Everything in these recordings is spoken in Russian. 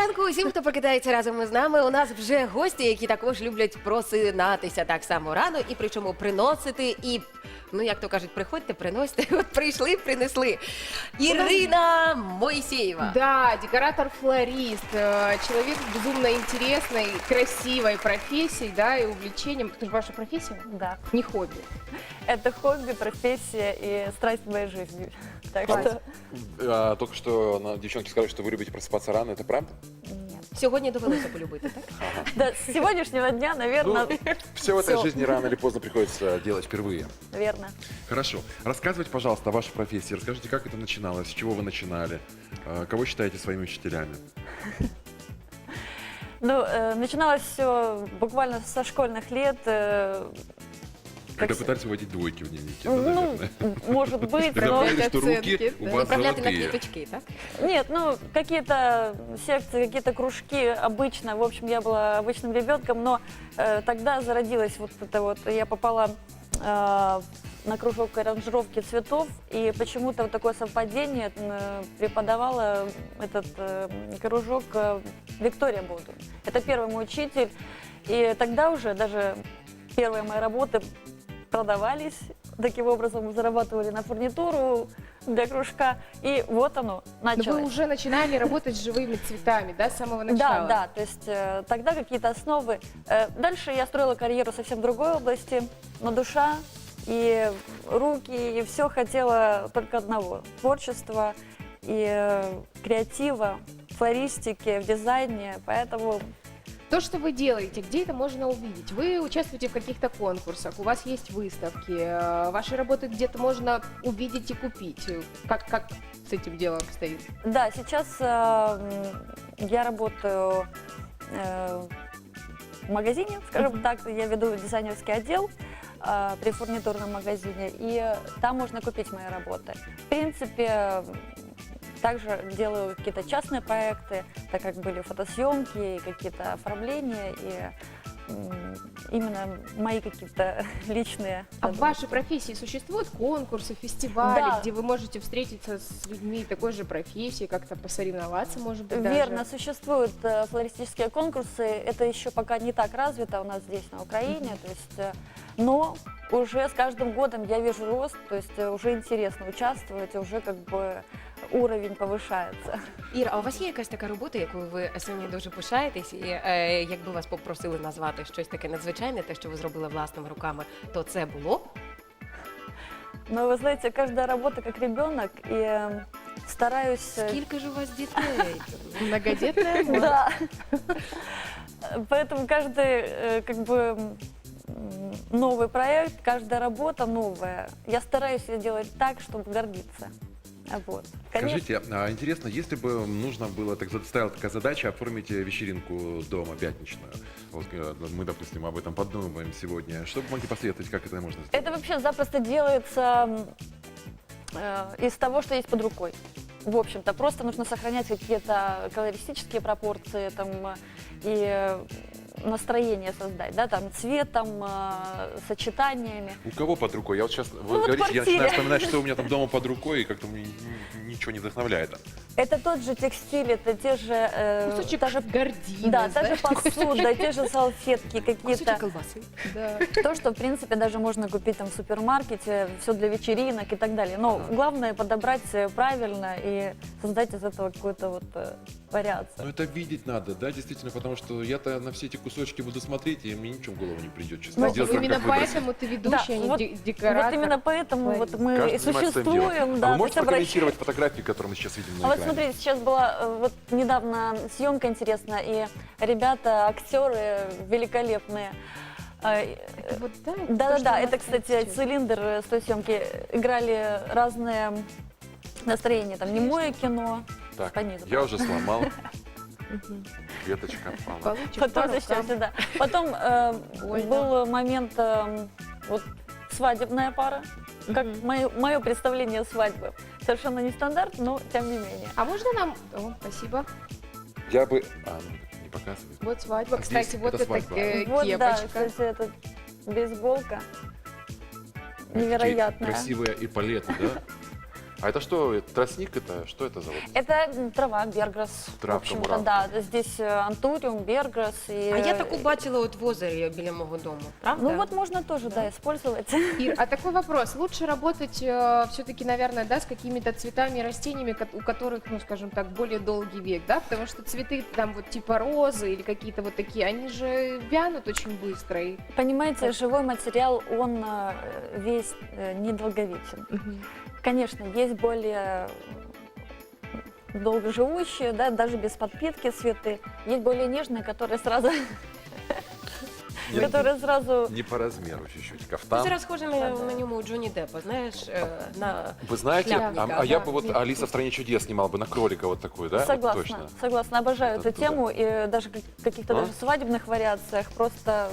ранку усім, хто прокидається разом із нами. У нас вже гості, які також люблять просинатися так само рано, і причому приносити і. Ну, як то кажуть, приходьте, приносите. От прийшли, принесли. Ірина Моїсеєва. Да, декоратор-флорист, э, человек с безумно интересной, красивой профессией, да, и увлечением. Это же ваша профессия? Да. Не хобби. Это хобби, профессия и страсть моей жизни. Так Класс. что А, только что на- девчонки сказали, что вы любите просыпаться рано, это правда? Нет. Сьогодні довелося полюбити, так? Да, с сегодняшнего дня, наверное, все в этой всё. жизни рано или поздно приходится делать впервые. верно. Хорошо. Рассказывайте, пожалуйста, о вашей профессии. Расскажите, как это начиналось, с чего вы начинали, А, кого считаете своими учителями? Ну, э, начиналось все буквально со школьных лет. э, Когда пытались выводить двойки в дневнике, да, ну, наверное? может быть, но... поняли, что руки у да. вас на золотые. так? Нет, ну, какие-то секции, какие-то кружки обычно. В общем, я была обычным ребенком, но э, тогда зародилась вот это вот, я попала э, на кружок аранжировки цветов, и почему-то вот такое совпадение э, преподавала этот кружок Виктория Боду. Это первый мой учитель, и тогда уже даже первые мои работы продавались, таким образом зарабатывали на фурнитуру для кружка, и вот оно Но началось. вы уже начинали работать с живыми цветами, да, с самого Да, начала? да, то есть э, тогда какие-то основы. Э, дальше я строила карьеру совсем в другой области, но душа и руки, и все хотела только одного – творчества и э, креатива, флористики, в дизайне, поэтому То, что вы делаете, где это можно увидеть? Вы участвуете в каких-то конкурсах, у вас есть выставки, э, ваши работы где-то можно увидеть и купить. Как, как с этим делом обстоит? Да, сейчас э, я работаю э, в магазине, скажем так, я веду дизайнерский отдел э, при фурнитурном магазине, и там можно купить мои работы. В принципе, также делаю какие-то частные проекты, так как были фотосъемки, какие-то оформления, и именно мои какие-то личные. А в вашей профессии существуют конкурсы, фестивали, Да. где вы можете встретиться с людьми такой же профессии, как-то посоревноваться, может быть, даже? Верно, существуют э, флористические конкурсы. Это еще пока не так развито у нас здесь, на Украине. То есть, э, но уже с каждым годом я вижу рост, то есть э, уже интересно участвовать, уже как бы уровень повышается. Іра, а у вас є якась така робота, якою ви самі дуже пишаєтесь, і е, якби вас попросили назвати щось таке надзвичайне, те, що ви зробили власними руками, то це було б? Но вы знаете, каждая работа как ребенок, и э, стараюсь... э, Скільки ж у вас дітей? Многодетная? Да. Поэтому каждый э, как бы м, новый проект, каждая работа новая. Я стараюсь ее делать так, чтобы гордиться. А Вот. Конечно, Скажите, а интересно, если бы нужно было, так стояла такая задача оформить э, вечеринку дома пятничную, вот э, мы, допустим, об этом подумаем сегодня, что бы могли посоветовать, как это можно сделать? это вообще запросто делается э, из того, что есть под рукой. В общем-то, просто нужно сохранять какие-то колористические пропорции там, и настроение создать, да, там цветом, э, сочетаниями. У кого под рукой? Я вот сейчас, вы Ну, вот говорите, я квартире. начинаю вспоминать, что у меня там дома под рукой, и как-то мне н- ничего не вдохновляет. Это тот же текстиль, это те же, э, Кусочек та же гордины, Да, та же знаешь, посуда, те же салфетки какие-то. колбаси. Да. То, что, в принципе, даже можно купить там в супермаркете, все для вечеринок и так далее. Но главное подобрать правильно и создать из этого какую-то вот э, вариацию. Но это видеть надо, да, действительно, потому что я-то на все эти кусочки буду смотреть, и мне ничего в голову не придет, честно. Ну, Вот Сделать так, именно как вы просите. поэтому ты ведущий, а не вот- де- декоратор. Вот именно поэтому вот мы Каждый и занимается своим делом. существуем. а Да, вы то можете прокомментировать фотографии, которые мы сейчас видим на А вот экране? Смотрите, сейчас была э, вот недавно съемка интересная, и ребята, актеры великолепные. Э, Это вот, да, это то, Да-да-да, что у это, нас кстати, происходит. цилиндр э, с той съемки. Играли разные настроения, там немое кино. Так, по низу. я уже сломал, веточка пала. Получишь Потом по рукам. Потом э, Больно. был момент э, вот свадебная пара. Как Мгм. мое, представление свадьбы. Совершенно не стандарт, но тем не менее. А можно нам... О, спасибо. Я бы... А, ну, не показывает. Вот свадьба. А Кстати, здесь вот это это свадьба. э, вот, да, кепочка. кстати, это бейсболка. Какие Невероятная. Красивые эполеты, да? А это что, это тростник это? Что это за вот? Это трава, берграс. Травка, в общем-то, муравка. да. Здесь э, антуриум, берграс. И, А я э, таку бачила от в озері біля мого дому, правда? Ну вот можно тоже, да, использовать. Ир, а такой вопрос. Лучше работать все-таки, наверное, да, с какими-то цветами и растениями, ко- у которых, ну, скажем так, более долгий век, да? Потому что цветы там вот типа розы или какие-то вот такие, они же вянут очень быстро. И... Понимаете, живой материал, он э, весь э, недолговечен. Конечно, есть более долгоживущие, да, даже без подпитки цветы. Есть более нежные, которые сразу, которые сразу Не по размеру чуть-чуть. Кафтан. зараз схожа на, на ньому у Джонні Деппа, знаєш, е, на Вы знаете, а, шляпника, а я да, бы вот. Алиса в стране чудес снимал бы на кролика вот такую, да? Вот согласна, точно. согласна, обожаю Это эту тему и даже как- каких-то А? даже свадебных вариациях просто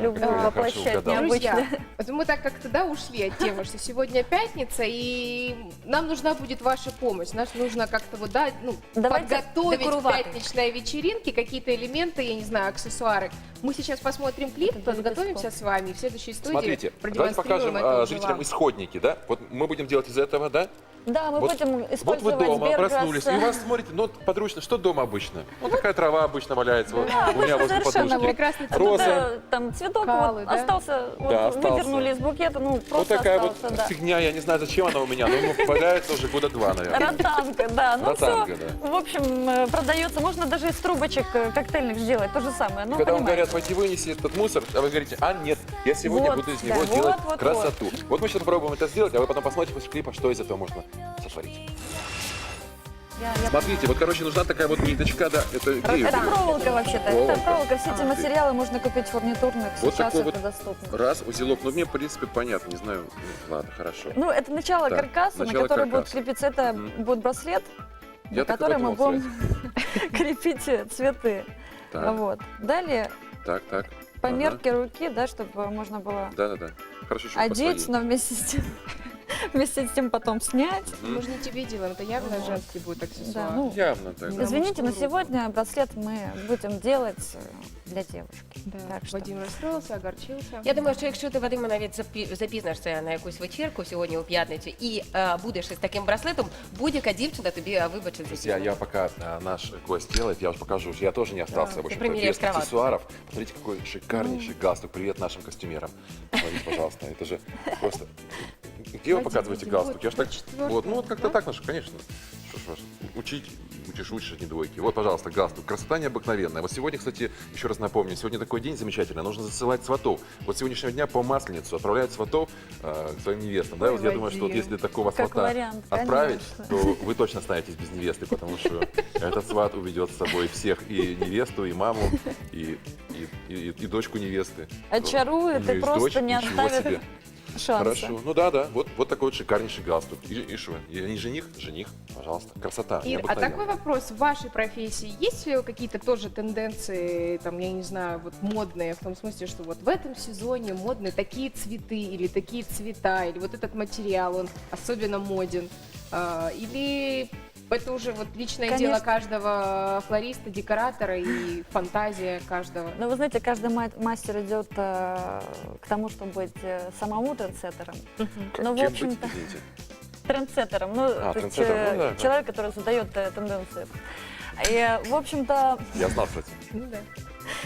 люблю я хорошо воплощать угадал. необычно. Друзья, вот мы так как-то да, ушли от темы, что сегодня пятница, и нам нужна будет ваша помощь. Нас нужно как-то вот, да, ну, Давайте подготовить к декорувати. пятничной вечеринке, какие-то элементы, я не знаю, аксессуары. Мы сейчас посмотрим клип, Это подготовимся с вами, и в следующей студии Смотрите, давайте продемонстрируем покажем это а, уже вам. исходники, да? Вот мы будем делать из этого, да? Да, мы Вот- будем Вот вы дома берграс, проснулись, и у э, вас, смотрите, ну, подручно, что дома обычно? Вот такая трава обычно валяется вот, у меня возле совершенно подушки. Прекрасный цвет. Роза. Да, там цветок Калы, вот да? остался, вот Да, остался. выдернули из букета, ну просто Вот такая остался, вот да. фигня, я не знаю, зачем она у меня, но ну, валяется уже года два, наверное. Ротанга, да. Ну Ротанга, все, да. в общем, э, продается. Можно даже из трубочек э, коктейльных сделать, то же самое. Ну, Когда вам понимаете. говорят, пойти вынеси этот мусор, а вы говорите, а нет, я сегодня Вот, буду из да. него Вот, делать вот, красоту. Вот. мы сейчас попробуем это сделать, а вы потом посмотрите после клипа, что из этого можно сотворить. Я- я- Смотрите, вот, короче, нужна такая вот ниточка, да, это грею. Это проволока вообще-то. Это проволока. Все эти материалы можно купить фурнитурных. Вот Сейчас такой это вот доступно. Раз, узелок, ну мне, в принципе, понятно, не знаю, ну, ладно, хорошо. Ну, это начало Так, каркаса, начало на который будет каркаса. крепиться. Это Мгм. будет браслет, Я на который мы будем крепить цветы. Так, Вот. Далее так, так. по Ага. мерке руки, да, чтобы можно было Да-да-да. Хорошо, что по одеть, но вместе с тем, вместе с тем потом снять. Же не тебе делаем, это явно Вот. женский будет аксессуар. Да, ну, Явно так. Извините, но руку. сегодня браслет мы будем делать э, для девушки. Да. Так что- Вадим расстроился, огорчился. Я думаю, що якщо ти Вадиме навіть запі- запізнишся на якусь вечірку сьогодні у п'ятницю і е, будеш із таким браслетом, будь-яка дівчина тобі е, вибачить за Друзья, цю. я пока а, наш гость делает, я уже покажу, я тоже не остался, Да, в ты общем примеряешь без кроватку. аксессуаров. Посмотрите, какой шикарнейший галстук. Привет нашим костюмерам. Смотрите, пожалуйста, это же просто... Где вы Вадим, показываете Вадим, галстук? вот Я ж так... четвёрка, Вот, ну вот как-то да? так наш, конечно. Что ж вас, учить, учишь, учишь, не двойки. Вот, пожалуйста, галстук. Красота необыкновенная. Вот сегодня, кстати, еще раз напомню, сегодня такой день замечательный, нужно засылать сватов. Вот с сегодняшнего дня по Масленицу отправляют сватов э, к своим невестам. Да, вот я думаю, что вот если такого Как свата вариант, отправить, конечно. то вы точно останетесь без невесты, потому что этот сват уведет с собой всех, и невесту, и маму, и, и, и- и дочку невесты. Очарует У нее и просто не оставит шанса. Хорошо. Ну да, да. Вот, вот такой вот шикарнейший галстук. И, и что? Я не жених? Жених, пожалуйста. Красота. Ир, а такой вопрос, в вашей профессии есть какие-то тоже тенденции, там, я не знаю, вот модные, в том смысле, что вот в этом сезоне модны такие цветы или такие цвета, или вот этот материал, он особенно моден, А, или это уже вот личное Конечно. дело каждого флориста, декоратора и фантазия каждого. Но вы знаете, каждый ма- мастер идет э, к тому, чтобы быть э, самому трендсеттером. Как- ну, в общем-то? Трендсеттером. Ну, А, то есть, э, ну да, да. человек, который задает э, тенденции. И, в общем-то, Я знал, кстати. Ну да.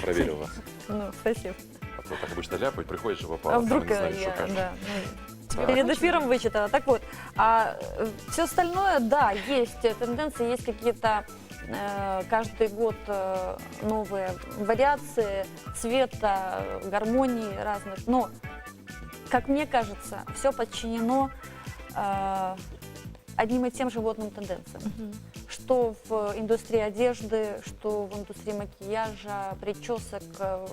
Проверил вас. ну, спасибо. А то так обычно ляпают, приходишь его А по вдруг не знаешь, э, что я, да, А. перед эфиром вычитала. Так вот, а все остальное, да, есть э, тенденции, есть какие-то э, каждый год э, новые вариации цвета, э, гармонии разных. Но, как мне кажется, все подчинено э, одним и тем животным тенденциям. Что в индустрии одежды, что в индустрии макияжа, причесок э,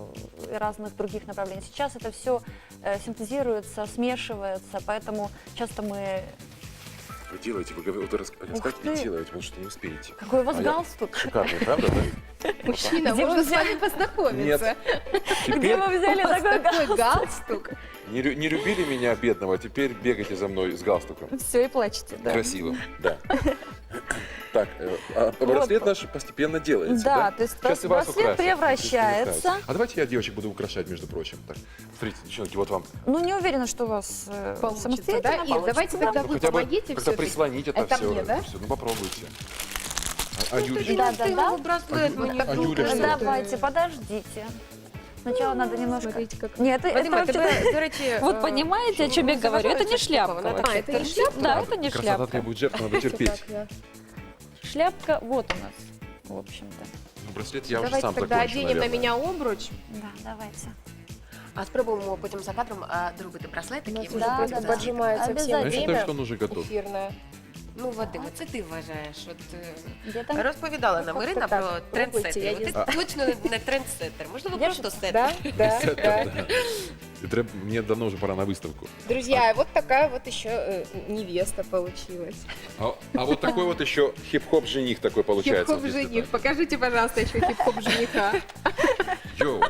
и разных других направлений. Сейчас это все синтезируется, смешивается, поэтому часто мы... Вы делаете, вы говорите, вот рас- рассказать и ты. делаете, потому что не успеете. Какой у вас А я- галстук? Шикарный, правда, да? Мужчина, Где можно с вами познакомиться. Где Теперь вы взяли такой такой галстук? не, не любили меня, бедного, а теперь бегайте за мной с галстуком. Все, и плачете, да. Красиво, да. Так, э, а браслет наш постепенно делается, Да, да? то есть Сейчас и вас браслет украсим. превращается. А давайте я девочек буду украшать, между прочим. Так, смотрите, девчонки, вот вам Ну, не уверена, что у вас э, Получится, самостоятельно да? Ир, получится, давайте да? тогда ну, вы хотя бы помогите как-то всё-таки. прислонить это, Это все. мне, да? Ну попробуйте. А, а Ну, Юрий? ти Да, ж да, ти да. його браслет А мені Юля- а в руки. Юля что? Давайте, подождите. Сначала надо немножко... Смотрите, как... Нет, это, это Вадима, вообще... тебе, до речі, Вот е, понимаете, о чем я ну, говорю? Это заважає не ця штука, шляпка. вона вообще. така А, это не торчить. шляпка? Да, это не Красота шляпка. требует жертв, надо терпеть. Так, я- Шляпка вот у нас, в общем-то. Ну, браслет я уже Давайте сам тогда закончу, оденем на наверное. меня обруч. Да, давайте. А спробуємо потім за кадром а, доробити У браслетики. нас і уже Да, будемо просто да, да. показувати. поджимается всем Я Обязательно. считаю, время что он уже готов. эфирное. Ну, Вадиме, це ти вважаєш. От, е, Где там? розповідала нам Ну, Ірина як-то про так. Пробуйте, трендсеттер. я От не Ти точно не трендсеттер. Можливо, Я просто сеттер. Да, да, Сеттер, да. И треб- Мне давно уже пора на выставку. Друзья, вот такая вот еще э, невеста получилась. А, а вот такой вот еще хип-хоп жених такой получается. Хип-хоп жених. Покажите, пожалуйста, еще хип-хоп жениха. Йоу.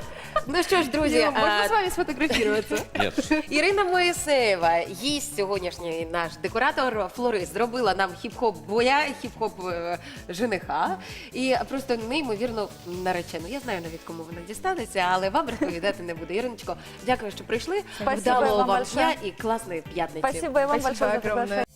Ну що ж, друзі, Дима, можно а, с вами сфотографироваться? Нет. Ірина Моїсеєва, гість сьогоднішній наш декоратор, флорист, зробила нам хіп-хоп боя, хіп-хоп е, жениха. І просто неймовірно наречену. Я знаю навіть кому вона дістанеться, але вам розповідати не буду. Іриночко, дякую, що прийшли. Спасибо Вдалого вам вам большое. дня і класної п'ятниці. Спасибо и вам Спасибо большое за огромное. приглашение.